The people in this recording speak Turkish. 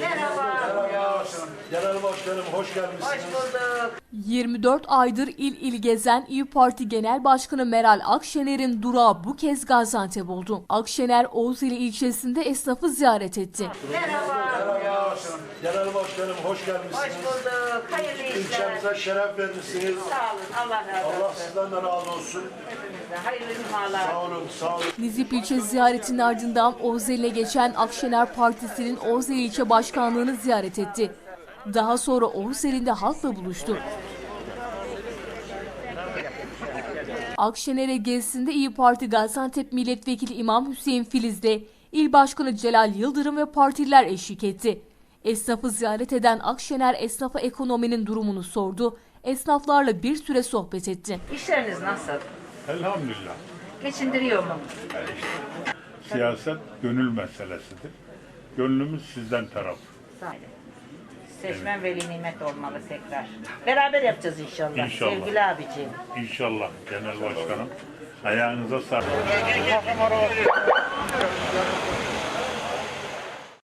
Merhaba. Genel Başkanım hoş gelmişsiniz. Hoş bulduk. 24 aydır il il gezen İyi Parti Genel Başkanı Meral Akşener'in durağı bu kez Gaziantep oldu. Akşener Oğuzeli ilçesinde esnafı ziyaret etti. Merhaba. Genel Başkanım hoş gelmişsiniz. Hoş bulduk. Hayırlı işler. İlçemize şeref vermişsiniz. Sağ olun. Allah razı Allah olsun. sizden de razı olsun. Hepinize hayırlı cumalar. Sağ olun, sağ olun. Nizip ilçe ziyaretinin ardından Oğuzeli'ne geçen Akşener Partisi'nin Oğuzeli ilçe başkanlığını ziyaret etti. Daha sonra Oğuzeli'nde halkla buluştu. Akşener'e gezisinde İyi Parti Gaziantep Milletvekili İmam Hüseyin Filiz'de İl Başkanı Celal Yıldırım ve partililer eşlik etti. Esnafı ziyaret eden Akşener esnafa ekonominin durumunu sordu. Esnaflarla bir süre sohbet etti. İşleriniz nasıl? Elhamdülillah. Geçindiriyor mu? Siyaset gönül meselesidir. Gönlümüz sizden taraf. Sağ olun. Seçmen veli nimet olmalı tekrar. Beraber yapacağız inşallah. İnşallah. Sevgili abiciğim. İnşallah Genel Başkanım. Ayağınıza sağlık.